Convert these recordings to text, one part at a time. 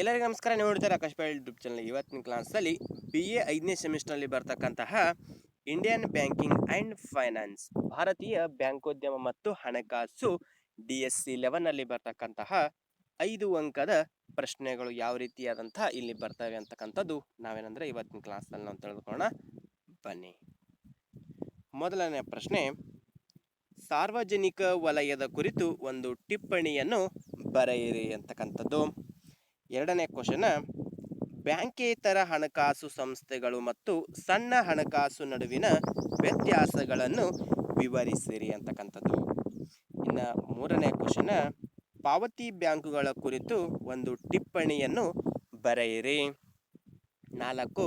ಎಲ್ಲರಿಗೂ ನಮಸ್ಕಾರ. ನೀವು ನೋಡ್ತಾರೆ ಆಕಾಶ್ ಪಾಯಲ್ ಯೂಟ್ಯೂಬ್ ಚಾನಲ್ ಇವತ್ತಿನ ಕ್ಲಾಸಲ್ಲಿ ಬಿ ಎ ಐದನೇ ಸೆಮಿಸ್ಟರ್ನಲ್ಲಿ ಬರ್ತಕ್ಕಂತಹ ಇಂಡಿಯನ್ ಬ್ಯಾಂಕಿಂಗ್ ಆ್ಯಂಡ್ ಫೈನಾನ್ಸ್ ಭಾರತೀಯ ಬ್ಯಾಂಕೋದ್ಯಮ ಮತ್ತು ಹಣಕಾಸು ಡಿ ಎಸ್ ಸಿ ಲೆವೆನ್ನಲ್ಲಿ ಬರ್ತಕ್ಕಂತಹ ಐದು ಅಂಕದ ಪ್ರಶ್ನೆಗಳು ಯಾವ ರೀತಿಯಾದಂತಹ ಇಲ್ಲಿ ಬರ್ತವೆ ಅಂತಕ್ಕಂಥದ್ದು ನಾವೇನಂದ್ರೆ ಇವತ್ತಿನ ಕ್ಲಾಸ್ನಲ್ಲಿ ನಾವು ತಿಳಿದುಕೊಳ್ಳೋಣ ಬನ್ನಿ. ಮೊದಲನೇ ಪ್ರಶ್ನೆ, ಸಾರ್ವಜನಿಕ ವಲಯದ ಕುರಿತು ಒಂದು ಟಿಪ್ಪಣಿಯನ್ನು ಬರೆಯಿರಿ ಅಂತಕ್ಕಂಥದ್ದು. ಎರಡನೇ ಕ್ವಶನ್ ಬ್ಯಾಂಕೇತರ ಹಣಕಾಸು ಸಂಸ್ಥೆಗಳು ಮತ್ತು ಸಣ್ಣ ಹಣಕಾಸು ನಡುವಿನ ವ್ಯತ್ಯಾಸಗಳನ್ನು ವಿವರಿಸಿರಿ ಅಂತಕ್ಕಂಥದ್ದು. ಇನ್ನು ಮೂರನೇ ಕ್ವಶನ್ ಪಾವತಿ ಬ್ಯಾಂಕುಗಳ ಕುರಿತು ಒಂದು ಟಿಪ್ಪಣಿಯನ್ನು ಬರೆಯಿರಿ. ನಾಲ್ಕು,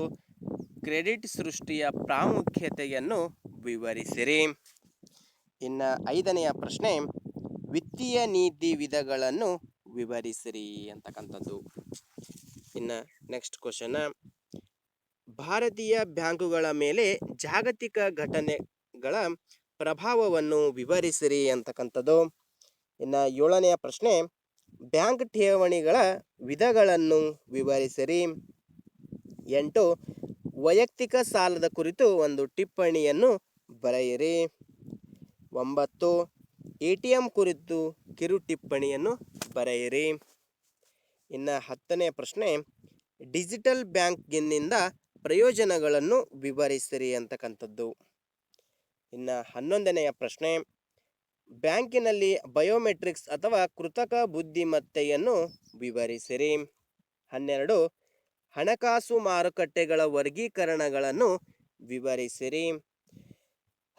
ಕ್ರೆಡಿಟ್ ಸೃಷ್ಟಿಯ ಪ್ರಾಮುಖ್ಯತೆಯನ್ನು ವಿವರಿಸಿರಿ. ಇನ್ನು ಐದನೆಯ ಪ್ರಶ್ನೆ, ವಿತ್ತೀಯ ನೀತಿ ವಿಧಗಳನ್ನು ವಿವರಿಸಿರಿ ಅಂತಕ್ಕಂಥದ್ದು. ಇನ್ನು ನೆಕ್ಸ್ಟ್ ಕ್ವಶನ್ ಭಾರತೀಯ ಬ್ಯಾಂಕುಗಳ ಮೇಲೆ ಜಾಗತಿಕ ಘಟನೆಗಳ ಪ್ರಭಾವವನ್ನು ವಿವರಿಸಿರಿ ಅಂತಕ್ಕಂಥದ್ದು. ಇನ್ನು ಏಳನೆಯ ಪ್ರಶ್ನೆ, ಬ್ಯಾಂಕ್ ಠೇವಣಿಗಳ ವಿಧಗಳನ್ನು ವಿವರಿಸಿರಿ. ಎಂಟು, ವೈಯಕ್ತಿಕ ಸಾಲದ ಕುರಿತು ಒಂದು ಟಿಪ್ಪಣಿಯನ್ನು ಬರೆಯಿರಿ. ಒಂಬತ್ತು ಎ ಟಿ ಎಂ ಕುರಿತು ಕಿರು ಟಿಪ್ಪಣಿಯನ್ನು ಬರೆಯಿರಿ. ಇನ್ನು ಹತ್ತನೇ ಪ್ರಶ್ನೆ, ಡಿಜಿಟಲ್ ಬ್ಯಾಂಕಿನಿಂದ ಪ್ರಯೋಜನಗಳನ್ನು ವಿವರಿಸಿರಿ ಅಂತಕ್ಕಂಥದ್ದು. ಇನ್ನು ಹನ್ನೊಂದನೆಯ ಪ್ರಶ್ನೆ, ಬ್ಯಾಂಕಿನಲ್ಲಿ ಬಯೋಮೆಟ್ರಿಕ್ಸ್ ಅಥವಾ ಕೃತಕ ಬುದ್ಧಿಮತ್ತೆಯನ್ನು ವಿವರಿಸಿರಿ. ಹನ್ನೆರಡು, ಹಣಕಾಸು ಮಾರುಕಟ್ಟೆಗಳ ವರ್ಗೀಕರಣಗಳನ್ನು ವಿವರಿಸಿರಿ.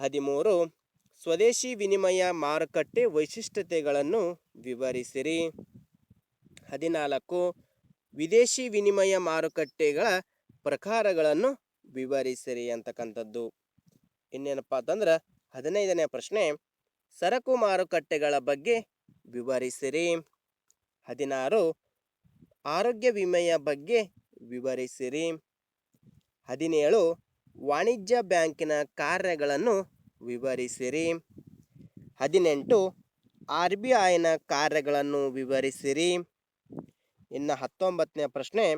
ಹದಿಮೂರು ಸ್ವದೇಶಿ ವಿನಿಮಯ ಮಾರುಕಟ್ಟೆ ವೈಶಿಷ್ಟ್ಯತೆಗಳನ್ನು ವಿವರಿಸಿರಿ. ಹದಿನಾಲ್ಕು, ವಿದೇಶಿ ವಿನಿಮಯ ಮಾರುಕಟ್ಟೆಗಳ ಪ್ರಕಾರಗಳನ್ನು ವಿವರಿಸಿರಿ ಅಂತಕ್ಕಂಥದ್ದು. ಇನ್ನೇನಪ್ಪ ಅಂತಂದ್ರೆ, ಹದಿನೈದನೇ ಪ್ರಶ್ನೆ, ಸರಕು ಮಾರುಕಟ್ಟೆಗಳ ಬಗ್ಗೆ ವಿವರಿಸಿರಿ. ಹದಿನಾರು, ಆರೋಗ್ಯ ವಿಮೆಯ ಬಗ್ಗೆ ವಿವರಿಸಿರಿ. ಹದಿನೇಳು, ವಾಣಿಜ್ಯ ಬ್ಯಾಂಕಿನ ಕಾರ್ಯಗಳನ್ನು ವಿವರಿಸಿರಿ. ಹದಿನೆಂಟು. ಆರ್ ಬಿ ಐನ ಕಾರ್ಯಗಳನ್ನು ವಿವರಿಸಿರಿ. ಇನ್ನು ಹತ್ತೊಂಬತ್ತನೇ ಪ್ರಶ್ನೆ.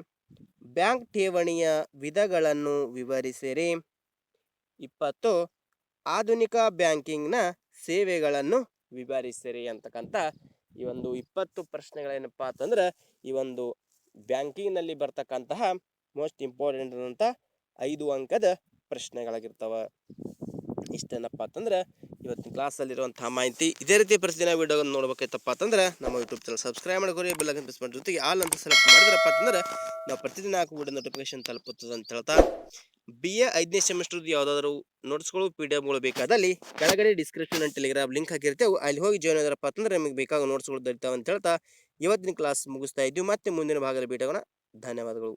ಬ್ಯಾಂಕ್ ಠೇವಣಿಯ ವಿಧಗಳನ್ನು ವಿವರಿಸಿರಿ. ಇಪ್ಪತ್ತು. ಆಧುನಿಕ ಬ್ಯಾಂಕಿಂಗ್ನ ಸೇವೆಗಳನ್ನು ವಿವರಿಸಿರಿ ಅಂತಕ್ಕಂಥ ಈ ಒಂದು ಇಪ್ಪತ್ತು ಪ್ರಶ್ನೆಗಳೇನಪ್ಪ ಅಂತಂದ್ರೆ, ಈ ಒಂದು ಬ್ಯಾಂಕಿಂಗ್ನಲ್ಲಿ ಬರ್ತಕ್ಕಂತಹ ಮೋಸ್ಟ್ ಇಂಪಾರ್ಟೆಂಟ್ ಅಂತ ಐದು ಅಂಕದ ಪ್ರಶ್ನೆಗಳಾಗಿರ್ತವೆ. ಇಷ್ಟೇನಪ್ಪ ಅಂತಂದ್ರೆ ಇವತ್ತಿನ ಕ್ಲಾಸಲ್ಲಿರುವಂಥ ಮಾಹಿತಿ ಇದೇ ರೀತಿ ಪ್ರತಿದಿನ ವಿಡಿಯೋ ನೋಡ್ಬೇಕಾಯ್ತಪ್ಪ ಅಂತಂದ್ರೆ ನಮ್ಮ ಯೂಟ್ಯೂಬ್ ಚಾನಲ್ ಸಬ್ಸ್ಕ್ರೈಬ್ ಮಾಡ್ಕೊರಿ ಬೆಲ್ಲ ಪ್ರೆಸ್ ಮಾಡಿ ಜೊತೆಗೆ ಆಲ್ ಅಂತ ಸೆಲೆಕ್ಟ್ ಮಾಡಿದ್ರಪ್ಪ ಅಂತಂದ್ರೆ ನಾವು ಪ್ರತಿದಿನ ಹಾಕೋ ವಿಡಿಯೋ ನೋಟಿಫಿಕೇಶನ್ ತಲುಪುತ್ತದೆ ಅಂತ ಹೇಳ್ತಾ. ಬಿ ಎ ಐದನೇ ಸೆಮಿಸ್ಟರ್ದು ಯಾವುದಾದ್ರು ನೋಟ್ಸ್ಗಳು ಪಿ ಡಿ ಎಫ್ಗಳು ಬೇಕಾದಲ್ಲಿ ಕೆಳಗಡೆ ಡಿಸ್ಕ್ರಿಪ್ಷನ್ ಅಂಡ್ ಟೆಲಿಗ್ರಾಮ್ ಲಿಂಕ್ ಹಾಕಿರ್ತೇವೆ. ಅಲ್ಲಿ ಹೋಗಿ ಜಾಯ್ನ್ ಆದ್ರಪ್ಪ ಅಂತಂದ್ರೆ ನಿಮಗೆ ಬೇಕಾಗೋ ನೋಟ್ಸ್ಗಳು ದೊರೀತಾವೆ ಅಂತ ಹೇಳ್ತಾ ಇವತ್ತಿನ ಕ್ಲಾಸ್ ಮುಗಿಸ್ತಾ ಇದ್ದೀವಿ. ಮತ್ತೆ ಮುಂದಿನ ಭಾಗದಲ್ಲಿ ಭೇಟಿಯಾಗೋಣ ಧನ್ಯವಾದಗಳು.